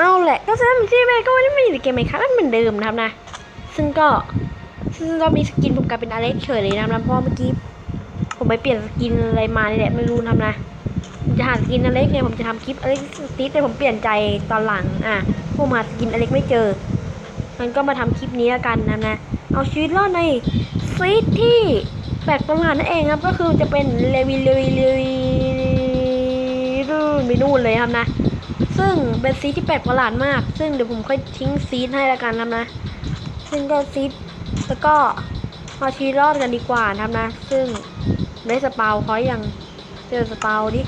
เอาแหละก็แซมที่แม่ก็ไม่ได้มีเกมไหมครับมันเหมือนเดิมนะครับนะ ซึ่งก็ซึ่งก็มีสกินผมกลายเป็นอเล็กเฉยเลยนะครับเพราะเมื่อกี้ผมไปเปลี่ยนสกินอะไรมาเนี่ยแหละไม่รู้นะครับนะผมจะหาสกินอเล็กเนี่ยผมจะทำคลิปอเล็กสตีทแต่ผมเปลี่ยนใจตอนหลังอะผมหาสกินอเล็กไม่เจอมันก็มาทำคลิปนี้แล้วกันนะนะเอาชีวิตรอดในซีทที่แปลกประหลาดนั่นเองครับก็คือจะเป็นเลวิเลวิเลวิไม่นู่นเลยครับนะ ซึ่งเป็นซีที่แปลกประหลาดมาก ซึ่งเดี๋ยวผมค่อยทิ้งซีให้แล้วกันนะนะ ซึ่งก็ซีแล้วก็มาชีรอดกันดีกว่านะครับนะ ซึ่งได้สปาวเขายังเจอสปาวดิ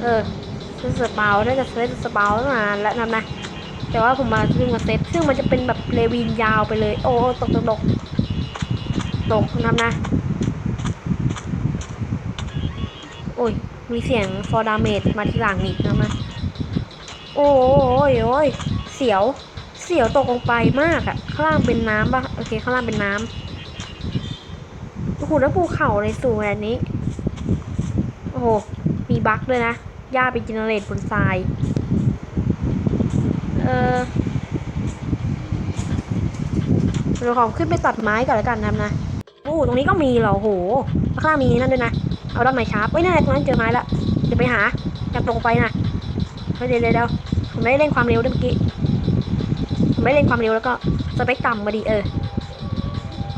เออเจอสปาวได้จะเซตสปาวตั้งนานแล้วนะนะ แต่ว่าผมมาซึ่งมาเซตซึ่งมันจะเป็นแบบเลวินยาวไปเลย โอ้ตกตกตกตกนะนะ โอ้ย มีเสียงฟอร์ดาเมจมาทีหลังอีกนะมา โอ้ยโอ้ยเสียว เสียวตกลงไปมากอะข้างล่างเป็นน้ำปะโอเค ข้างล่างเป็นน้ำโอ้โหแล้วภูเขาเลยสูงแบบนี้ โอ้โห มีบั๊กด้วยนะ หญ้าเป็นจินเนเรตบนทราย เออเดี๋ยวขอขึ้นไปตัดไม้ก่อนแล้วกันนะนะ โอ้ตรงนี้ก็มีเหรอโอ้โหข้างล่างมีนั่นด้วยนะ เอาด้านไม้ชาร์ปเอ้ยนั่นตรงนั้นเจอไม้ล้วเดี๋ยวไปหาอยาตรงไปนะเฮ้ยเดี๋ยวเดี๋ยวเดี๋ยว ผมไม่ได้เล่นความเร็วด้วยเมื่อกี้ ผมไม่ได้เล่นความเร็วแล้วก็สเปคต่ำมาดีเออ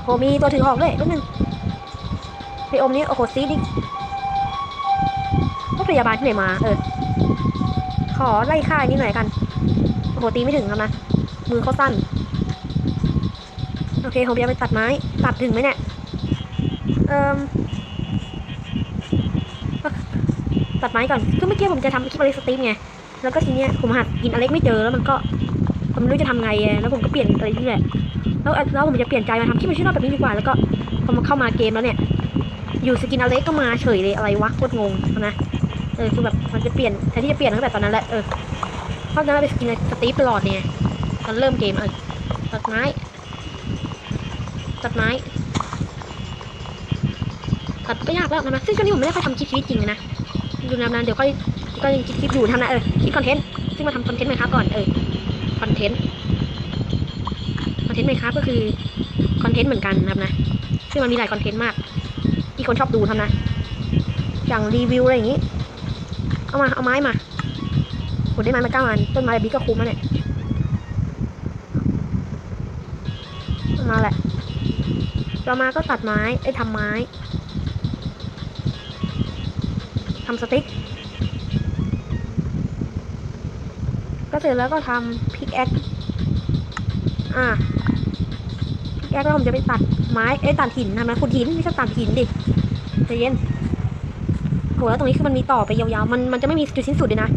โหมีตัวถือหอกด้วยนิดนึงไออมนี้โอ้โหซีดิพวกพยาบาลที่ไหนมา เออ ขอไล่ฆ่าอันนี้หน่อยกัน โอ้โหตีไม่ถึงแล้วนะ มือเขาสั้น โอเคผมจะไปตัดไม้ ตัดถึงไหมเนี่ย เอ่มตัดไม้ก่อน คือเมื่อกี้ผมจะทำคลิปอเล็กสตีมไง แล้วก็ทีเนี้ยผมหากินอเล็กไม่เจอแล้วมันก็ผมไม่รู้จะทำไงแล้วผมก็เปลี่ยนอะไรที่แหละแล้วแล้วผมจะเปลี่ยนใจมาทำคลิปมันชื่อรอบแบบนี้ดีกว่าแล้วก็พอมาเข้ามาเกมแล้วเนี่ย อยู่สกินอเล็กก็มาเฉยเลยอะไรวะโคตรงงนะเออคือแบบมันจะเปลี่ยนแทนที่จะเปลี่ยนตั้งแต่ตอนนั้นแหละเออเพราะนั้นเป็นสกินสตีฟตลอดเนี่ยตอนเริ่มเกมเออตัดไม้ตัดไม้ตัดก็ยากแล้วนะซึ่งช่วงนี้ผมไม่ได้ค่อยทำคลิปชีวิตจริงเลยนะ ดูนานๆเดี๋ยวค่อยก็ยังคิดคลิปอยู่ทำนะเออคิดคอนเทนต์ซึ่งมาทำคอนเทนต์ไหมครับก่อนเออคอนเทนต์คอนเทนต์ไหมครับก็คือคอนเทนต์เหมือนกันนะครับนะซึ่งมันมีหลายคอนเทนต์มาก ที่คนชอบดูทำนะอย่างรีวิวอะไรอย่างนี้ เอามาเอาไม้มาผมได้ไม้มาเก้าอันต้นไม้แบบนี้ก็คุ้มแล้วเนี่ยมาแหละเรามาก็ตัดไม้ไอ้ทำไม้ำสติ๊ก ก็เสร็จแล้วก็ทำพิกแอคอ่าพิกแอคแล้วผมจะไปตัดไม้เอ้ตัดหินทำไมขุดหินไม่ใช่ตัดหินดิใจเย็นโหแล้วตรงนี้คือมันมีต่อไปยาวๆ มันมันจะไม่มีจุดสิ้นสุดเลยนะ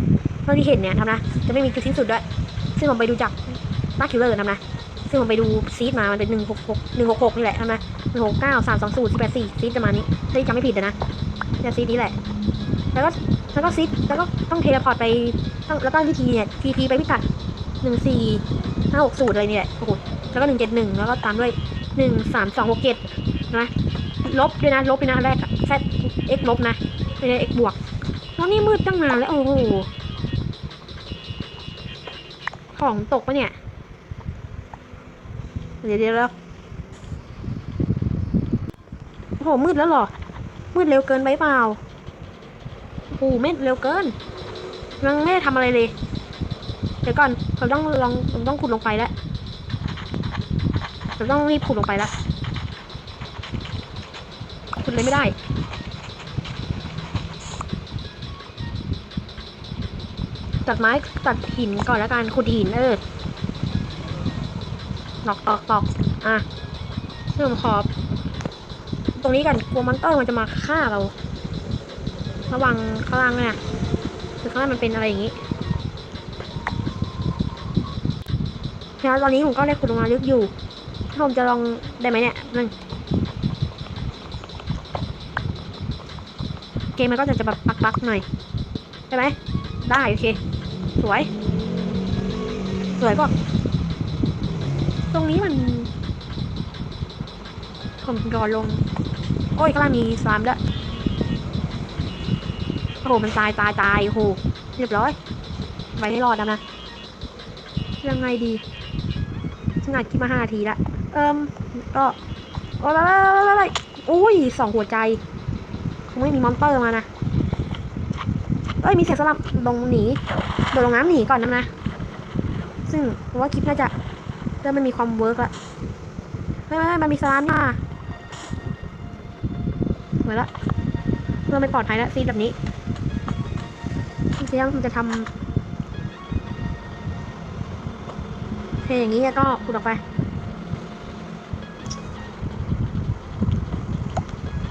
เท่าที่เห็นเนี่ยทำนะ จะไม่มีจุดสิ้นสุดด้วย ซึ่งผมไปดูจากนักคิลเลอร์ทำนะ ซึ่งผมไปดูซีดมา มันเป็นหนึ่งหกหกหนึ่งหกหกนี่แหละทำนะหนึ่งหกเก้าสามสองศูนย์สี่แปดสี่ซีดประมาณนี้ถ้จำไม่ผิดนะเนี่ยซีดนี้แหละ แล้วก็แล้วก็ซีดแล้วก็ต้องเทเลพอร์ตไปต้องแล้วก็วิธีเนี่ยทีพีไปพิกัดหนึ่งสี่ห้าหกศูนย์อะไรเนี่ยโอ้โหแล้วก็หนึ่งเจ็ดหนึ่งแล้วก็ตามด้วยหนึ่งสามสองหกเจ็ดนะลบด้วยนะ ลบด้วยนะแรกอะแซดเอ็กลบนะไม่ได้เอ็กบวกแล้วนี่มืดตั้งนานแล้วโอ้โหของตกปะเนี่ย เดี๋ยวเดี๋ยวแล้วโอ้โหมืดแล้วหรอ มืดเร็วเกินไปเปล่า หเม็ดเร็วเกินยังไม่ได้ทำอะไรเลย เดี๋ยวก่อนผมต้องลองผมต้องขุดลงไปแล้วผมต้องรีบขุดลงไปแล้วขุดเลยไม่ได้ตัดไม้ตัดหินก่อนแล้วกันขุดหินเออตอกตอกตอกอะเริ่มขอบ ตรงนี้กันกลัวมอนเตอร์มันจะมาฆ่าเรา ระวังข้างล่างด้วยคือข้างล่างมันเป็นอะไรอย่างนี้แล้วตอนนี้ผมก็ได้ขุดลงมาลึกอยู่ ถ้าผมจะลองได้ไหมเนี่ยนึงเกมมันก็จะจะแบบปักๆหน่อย ได้ไหม ได้ โอเค สวย สวยก็ ตรงนี้มัน ผมรอลง โอ้ยข้างล่างมีสามแล้ว โอ้โหมันตายตายตายโอ้โหเรียบร้อยไว้ให้รอดนะนะ ยังไงดีฉันอัดคลิปมาห้านาทีละเอิ่มก็โอ้ยอุ้ยสองหัวใจคงไม่มีมอนเตอร์มานะเอ้ยมีเสียงสลับลงหนีโดดลงน้ำหนีก่อนนะนะ ซึ่งผมว่าคลิปน่าจะเริ่มมันมีความเวิร์กละไม่ไม่ไม่มันมีสลามมาเหมือนละเริ่มไม่ปลอดภัยแล้วซีนแบบนี้ มันจะยังมันจะทำเพลงอย่างนี้ก็ขุดออกไป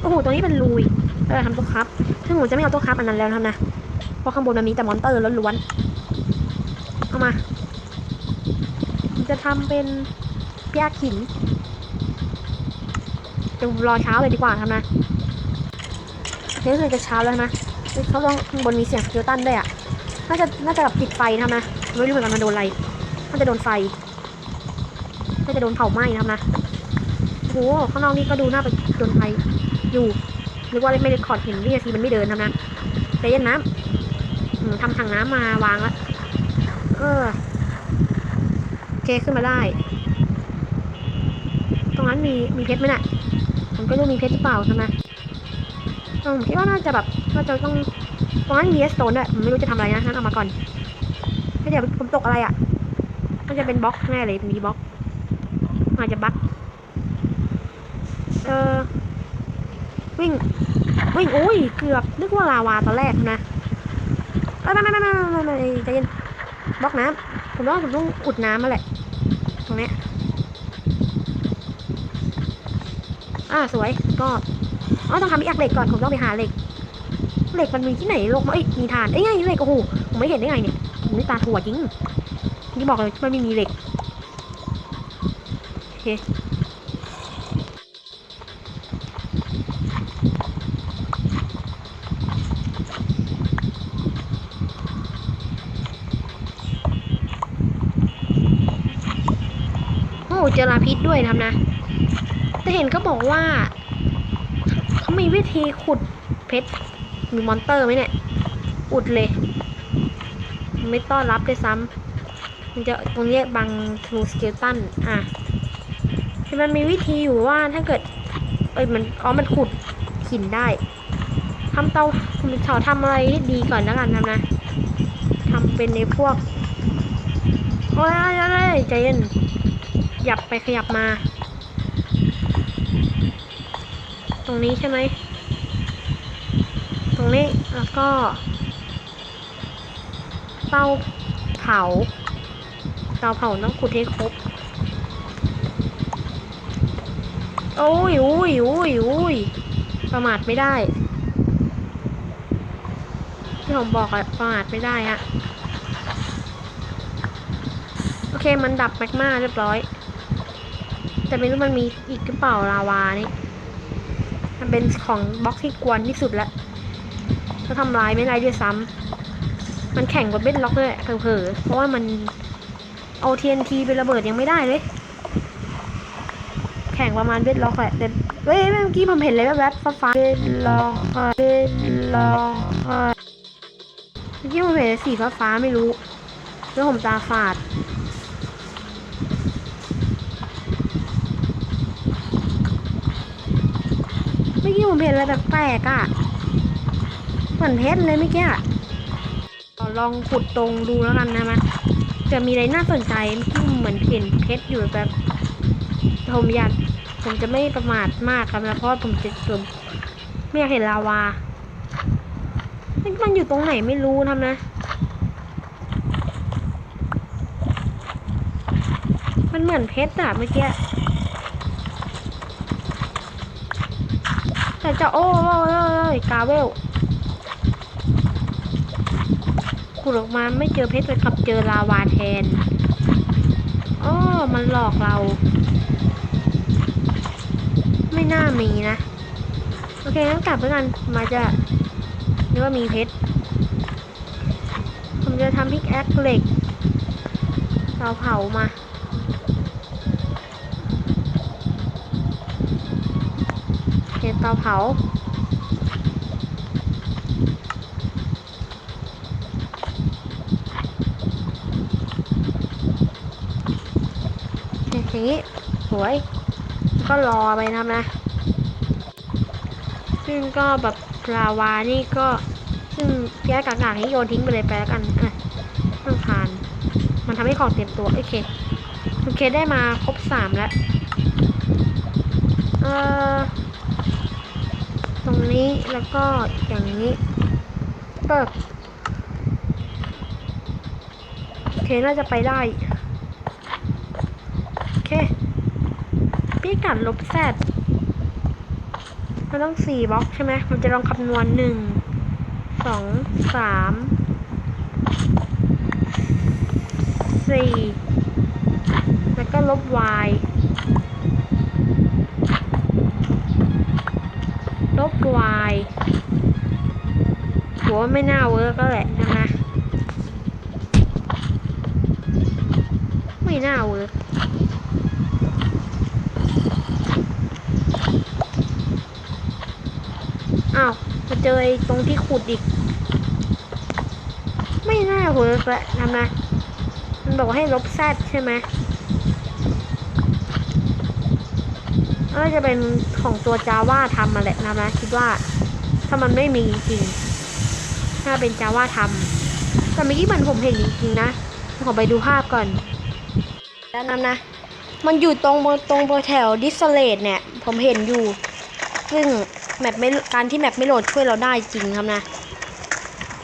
โอ้โห ตัวนี้เป็นรูอีกเราจะทำตัวครับ ซึ่งผมจะไม่เอาตัวครับอันนั้นแล้วนะครับนะ เพราะข้างบนมันมีแต่มอนเตอร์ล้วนๆ เอามา จะทำเป็นพิยาขินเดี๋ยวรอเช้าเลยดีกว่าครับนะเดี๋ยวเลยจะเช้าแล้วนะ ขาลองข้างบนมีเสียงสเกิลตันด้วยอะ น่าจะน่าจะแบบติดไฟนะครับนะไม่รู้เหมือนกันมันโดนอะไรน่าจะโดนไฟ น่าจะโดนเผาไหม้นะครับนะโอ้โหข้างนอกนี่ก็ดูน่าไปโดนไฟอยู่นึกว่าไม่ได้คอร์ดเห็นวินาทีมันไม่เดินทำนะใจเย็นน้ำทำถังน้ำมาวางละเออโอเคขึ้นมาได้ ตรงนั้นมีมีเพชรไหมน่ะผมก็รู้มีเพชรหรือเปล่าทำนะเออผมคิดว่าน่าจะแบบ น่าจะต้องตรงนั้นมีเอสโตนด้วยผมไม่รู้จะทำอะไรนะงั้นเอามาก่อนไม่เดี๋ยวผมตกอะไรอะน่าจะเป็นบล็อกแน่เลยมีบล็อกอาจจะบั๊กเออวิ่งวิ่งโอ้ยเกือบนึกว่าลาวาตอนแรกนะไม่ไม่ไม่ไม่ไม่ไม่ใจเย็นบล็อกน้ำผมว่าผมต้องอุดน้ำมาแหละตรงนี้อ่าสวยก็อ๋อต้องทำอีกอักเหล็กก่อนผมต้องไปหาเหล็ก เหล็กมันมีที่ไหนโลกมาเอ้ยมีฐานเอ้ยไงเหล็กโอ้โหผมไม่เห็นได้ไงเนี่ยผมนี่ตาถั่วจริงที่บอกเลยมันไม่มีเหล็กโอเคโอ้เจอลาพิษด้วยทำนะ แต่เห็นเขาบอกว่า เขามีวิธีขุดเพชร มีมอนเตอร์ไหมเนี่ย อุดเลย ไม่ต้อนรับด้วยซ้ำมันจะตรงเรียกบังทูสเกลตันอะแต่มันมีวิธีอยู่ว่าถ้าเกิด เอ้ยมันอ๋อมันขุดหินได้ทำเตาขอทำอะไรดีก่อนแล้วกันทำนะทำเป็นในพวกโอ้ยอ้ยโอ้ยใจเย็นขยับไปขยับมา ตรงนี้ใช่ไหม รงนี้แล้วก็เตาเผาเตาเผาต้องขุดให้ครบโอ้ยโอ้ยโอ้ยโอ้ยประมาทไม่ได้ ที่ผมบอกอะประมาทไม่ได้อะโอเคมันดับแมกมาเรียบร้อย แต่ไม่รู้มันมีอีกหรือเปล่าลาวานี่ มันเป็นของบล็อกที่กวนที่สุดแล้ว็ทำลายไม่ได้ด้วยซ้ำมันแข่งกับเบนล็อกด้วยเผลอเพราะว่ามันเอา TNT ไประเบิดยังไม่ได้เลย แข่งประมาณเบนล็อกแหละแต่เฮ้ยเมื่อกี้ผมเห็นเลยแวบๆฟ้าเบนล็อกเบนล็อกเมื่อกี้ผมเห็นสีฟ้าๆไม่รู้แล้วผมตาฝาดเมื่อกี้ผมเห็นอะไรแบบแปลกๆอะ เหมือนเพชรเลยเมื่อกี้ลองขุดตรงดูแล้วกันนะมะจะมีอะไรน่าสนใจเมื่เหมือนเห็นเพชรอยู่แบบผมอยากผมจะไม่ประมาทมากครับนะเพราะผมจะผมไม่อยากเห็นลาวามันอยู่ตรงไหนไม่รู้ทำนะ มันเหมือนเพชรอะเมื่อกี้แต่จะโอ้โอ้โอ้โอ้ยกาเวล ขุดออกมาไม่เจอเพชรเลยครับเจอลาวาแทนอ๋อมันหลอกเรา ไม่น่ามีนะ โอเคงั้นกลับแล้วกันมาจะนึกว่ามีเพชรผมจะทำพิกแอคเหล็กเตาเผามาโอเคเตาเผา อย่างนี้ สวย ก็รอไปนะนะ ซึ่งก็แบบลาวานี่ก็ ซึ่งแยกกากๆนี้โยนทิ้งไปเลยไปแล้วกัน อะต้องผ่าน มันทำให้ของเต็มตัว โอเค โอเคได้มาครบสามแล้ว เอ่อ ตรงนี้แล้วก็อย่างนี้เออโอเค น่าจะไปได้ พี่กัดลบแซดมันต้องสี่บล็อกใช่ไหม มันจะลองคำนวณหนึ่งสองสามสี่แล้วก็ลบ y ลบ y หัวาไม่น่าเวิร์กก็แหละนะไม่น่าเวิร์ก อ้าวมาเจอตรงที่ขุดอีก ไม่น่าเวิร์กแหละนะนะ มันบอกว่าให้ลบแซดใช่ไหมน่าจะเป็นของตัวจาว่าทำมาแหละนะนะคิดว่าถ้ามันไม่มีจริงถ้าเป็นจาว่าทำแต่เมื่อกี้มันผมเห็นจริงๆนะขอไปดูภาพก่อนแล้วนั้นนะ มันอยู่ตรงตรงบนแถวดิสเลตเนี่ย ผมเห็นอยู่ ซึ่ง แมปไม่การที่แมปไม่โหลดช่วยเราได้จริงครับนะ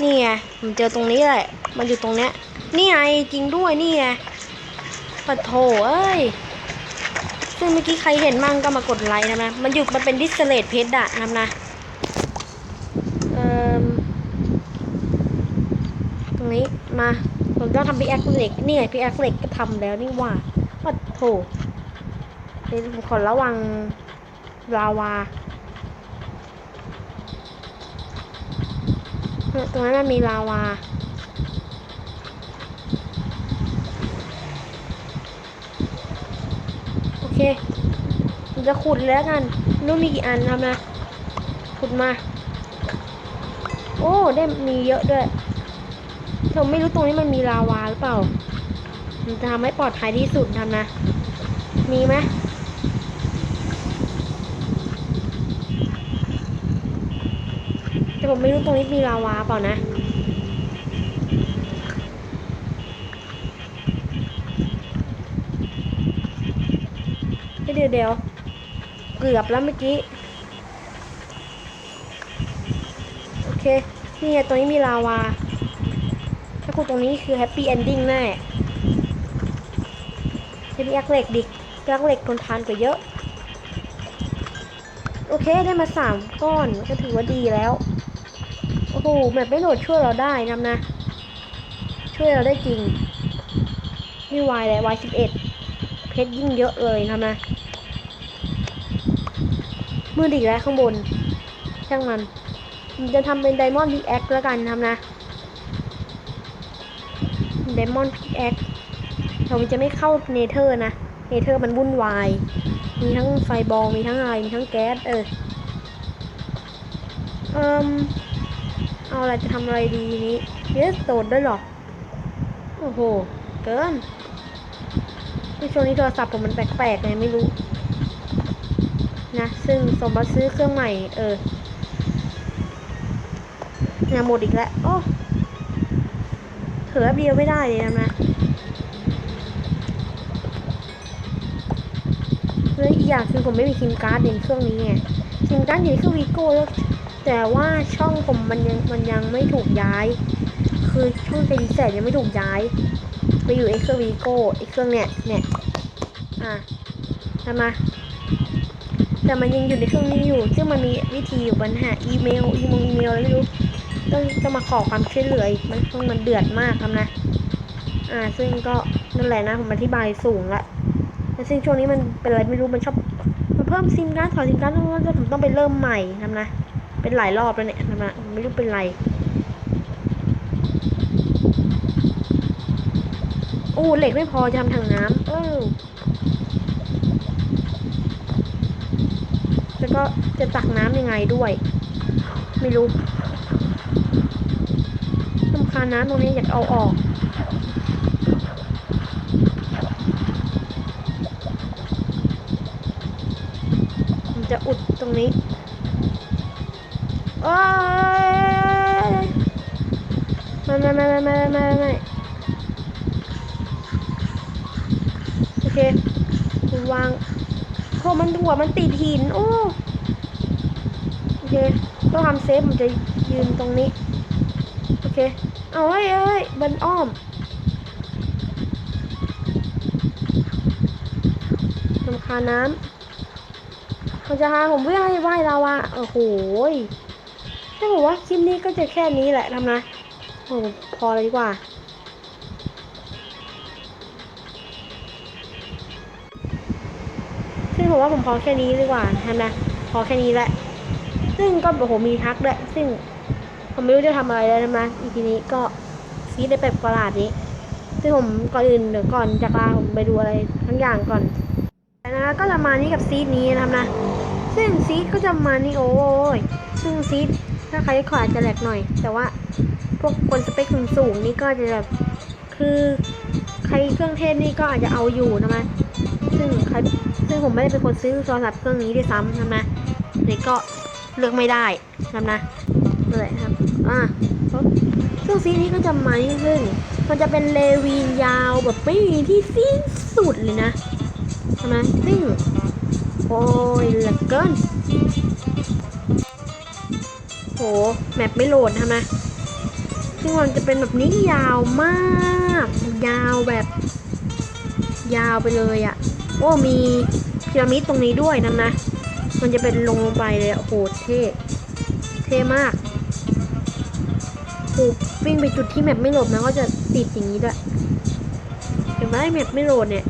นี่ไงผมเจอตรงนี้แหละ มันอยู่ตรงเนี้ย นี่ไงจริงด้วยนี่ไงปะโถเอ้ยซึ่งเมื่อกี้ใครเห็นมั่งก็มากดไลค์นะนะมันอยู่มันเป็นดิสเลตเพชรอะนะนะเอ่อตรงนี้มาผมต้องทำพีแอคเล็กนี่ไงพีแอคเล็กก็ทำแล้วนี่หว่าปะโถเดี๋ยวผมขอระวังลาวาเออ ตรงนั้นมันมีลาวาโอเคผมจะขุดแล้วกันนู้นมีกี่อันครับนะขุดมา โอ้ได้มีเยอะด้วยผมไม่รู้ตรงนี้มันมีลาวาหรือเปล่ามันจะทำให้ปลอดภัยที่สุดทำนะ มีไหมแต่ ผมไม่รู้ตรงนี้มีลาวาเปล่านะเดี๋ยวเดี๋ยวเกือบแล้วเมื่อกี้ โอเค นี่ไงตรงนี้มีลาวา ถ้าคุณตรงนี้คือแฮปปี้เอนดิ้งแน่จะมีแอคเหล็กดิแอคเหล็กทนทานกว่าเยอะ โอเคได้มาสามก้อนก็ถือว่าดีแล้ว โอ้โหแบบไม่โหลดช่วยเราได้นำนะ ช่วยเราได้จริง นี่วายเลยวายสิบเอ็ดเพชรยิ่งเยอะเลยนำนะมือดีแล้วข้างบน ช่างมัน จะทำเป็นไดมอนด์พิกแอคแล้วกันทำนะไดมอนด์พิกแอคเราจะไม่เข้าเนเธอร์นะ เนเธอร์มันวุ่นวาย มีทั้งไฟบอลมีทั้งอะไร มีทั้งแก๊ส เอออิม เอาอะไรจะทำอะไรดีนี้เยสโตดด้วยหรอ โอ้โห เกินในช่วงนี้โทรศัพท์ผมมันแปลกๆไงไม่รู้ นะ ซึ่งสมบัติซื้อเครื่องใหม่ เออเนี่ยหมดอีกแล้วโอ้เถือเดียวไม่ได้เลยนะนะแล้วอีกอย่างคือผมไม่มีซิมการ์ดในเครื่องนี้ไงซิมการ์ดอยู่ในเครื่องวีโก้แล้ว แต่ว่าช่องผมมันยังมันยังไม่ถูกย้าย คือช่องเจดีแสยังไม่ถูกย้าย ไปอยู่ไอ้เครื่องวีโก้ไอ้เครื่องเนี่ยเนี่ยอะทำมาแต่มันยังอยู่ในเครื่องนี้อยู่ ซึ่งมันมีวิธีอยู่ปัญหาอีเมลอีมงอีเมลอะไรไม่รู้ต้องจะมาขอความช่วยเหลืออีกมันต้องมันเดือดมากครับนะ อ่า ซึ่งก็นั่นแหละนะผมอธิบายสูงละแต่ซึ่งช่วงนี้มันเป็นอะไรไม่รู้มันชอบมันเพิ่มซิมการ์ดถอดซิมการ์ดแล้วผมต้องไปเริ่มใหม่ทำนะ เป็นหลายรอบแล้วเนี่ยทำนะผมไม่รู้เป็นไร โอ้เหล็กไม่พอจะทำถังน้ำเออแล้วก็จะตักน้ำยังไงด้วย ไม่รู้ตำคาน้ำตรงนี้อยากเอาออกจะอุดตรงนี้ อ้ยไม่ไม่ไม่ไม่ไม่ไม่ไม่โอเควางโอ้มันหัวมันติดหิน โอ้โอเคต้องทำเซฟผมจะยืนตรงนี้ โอเค เอาเฮ้ยเฮ้ยบันอ้อมลำคาน้ำเขาจะหาผมเพื่อให้ว่ายลาวาโอ้โห ถ้าบอกว่าคลิปนี้ก็จะแค่นี้แหละทำนะโอ้โหพอเลยดีกว่าซึ่งผมว่าผมพอแค่นี้ดีกว่าทำนะพอแค่นี้แหละ ซึ่งก็โอ้โหมีทักด้วย ซึ่งผมไม่รู้จะทำอะไรแล้วนะอีพีนี้ก็ซีดได้แบบประหลาดนี้ซึ่งผมก่อนอื่นเดี๋ยวก่อนจากลาผมไปดูอะไรทั้งอย่างก่อนนะคะก็จะมานี้กับซีดนี้นะครับนะ ซึ่งซีดก็จะมานี่โอ้ยซึ่งซีด ถ้าใครขออาจจะแหลกหน่อย แต่ว่าพวกคนสเปคสูงๆนี่ก็จะแบบคือใครเครื่องเทศนี่ก็อาจจะเอาอยู่นะมั้ยซึ่งใครซึ่งผมไม่ได้เป็นคนซื้อโทรศัพท์เครื่องนี้ด้วยซ้ำนะมั้ยนี่ก็เลือกไม่ได้นะนะเลยครับอ่าซึ่งซีนี้ก็จะมานี่ซึ่งมันจะเป็นเลวีนยาวแบบไม่มีที่สิ้นสุดเลยนะใช่ไหมซึ่งโอ้ยเหลือเกิน โห แมปไม่โหลดทำไมซึ่งมันจะเป็นแบบนี้ยาวมาก ยาวแบบ ยาวไปเลยอะ่ะ โอ้มีพีระมิดตรงนี้ด้วยนะนะ มันจะเป็นลงลงไปเลยอะโอ้โหเท่ เท่มากโอ้วิ่งไปจุดที่แมปไม่โหลดนะก็จะติดอย่างนี้ด้วยเห็นไหมแมปไม่โหลดเนี่ย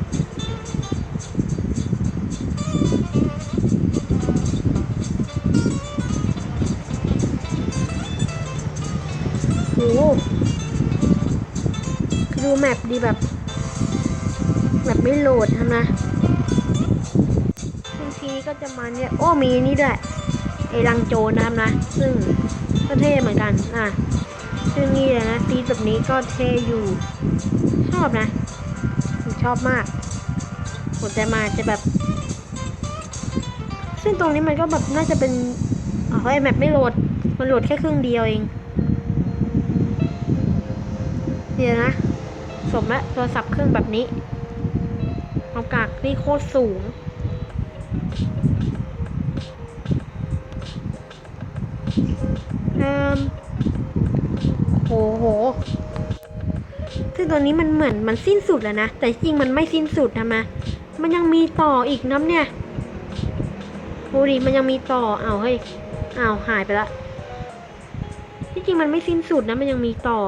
ดูแมปดีแบบ แบบไม่โหลดนะบางทีก็จะมาเนี่ยโอ้มีนี่ด้วยไอ้รังโจนะครับนะ ซึ่งก็เท่เหมือนกันอะซึ่งนี่เลยนะซีแบบนี้ก็เท่อยู่ ชอบนะผมชอบมากผมจะมาจะแบบ ซึ่งตรงนี้มันก็แบบน่าจะเป็นอ๋อไอแมปไม่โหลด มันโหลดแค่ครึ่งเดียวเอง เดี๋ยวนะ มและโทรศัพท์เครื่องแบบนี้เอากากนี่โคตรสูงเอ่มโหโห ซึ่งตัวนี้มันเหมือนมันสิ้นสุดแล้วนะ แต่จริงมันไม่สิ้นสุดนะมามันยังมีต่ออีกน้ำเนี่ยดูดิมันยังมีต่อเอาเฮ้ยอ้าหายไปละ ที่จริงมันไม่สิ้นสุดนะ มันยังมีต่อ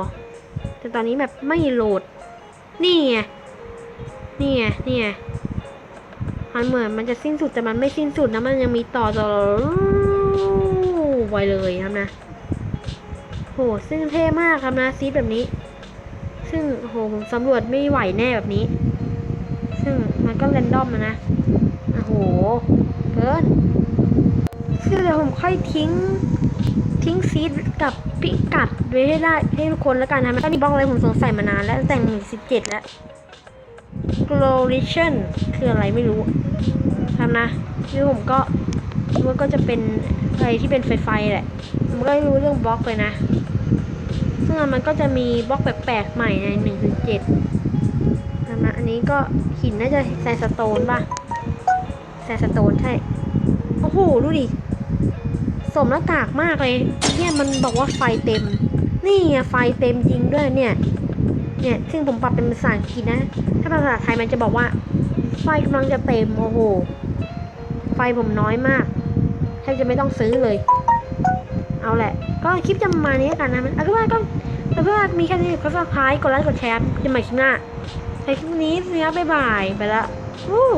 แต่ตอนนี้แบบไม่โหลด นี่ไง นี่ไง นี่ไง มันเหมือนมันจะสิ้นสุดแต่มันไม่สิ้นสุดนะ มันยังมีต่อต่อไวเลยครับนะ โห ซึ่งเท่มากครับนะซีแบบนี้ ซึ่งโหผมสำรวจไม่ไหวแน่แบบนี้ ซึ่งมันก็เรนดอมนะนะโอ้โหเกินซึ่งเดี๋ยวผมค่อยทิ้ง ทิ้งซีดกับพิกัดไว้ให้ได้ให้ทุกคนแล้วกันนะมันก็มีบล็อกอะไรผมสงสัยมานานแล้วแต่หนึ่งสิบเจ็ดแล้ว glorition คืออะไรไม่รู้ทำนะคือผมก็มันก็จะเป็นอะไรที่เป็นไฟไฟแหละผมก็รู้เรื่องบล็อกเลยนะ ซึ่งมันก็จะมีบล็อกแปลกๆใหม่ในหนึ่งถึงเจ็ดนะอันนี้ก็หินน่าจะแซนสโตนป่ะแซนสโตนใช่ โอ้โห ดูดิ สมหน้ากากมากเลยเนี่ยมันบอกว่าไฟเต็ม นี่ไงไฟเต็มจริงด้วยเนี่ย เนี่ยซึ่งผมปรับเป็นภาษาอังกฤษนะ ถ้าภาษาไทยมันจะบอกว่า ไฟกำลังจะเต็มโอ้โหไฟผมน้อยมากแทบจะไม่ต้องซื้อเลย เอาแหละ ก็คลิปจะมานี้กันนะมันเอาเป็ว่าก็เอาก็ว่ามีแค่นี้ก็ฝากพายกดไลค์กดแชร์จะใหม่คลิปหน้าในคลิปนี้นะครับบ๊ายบายไปละวู้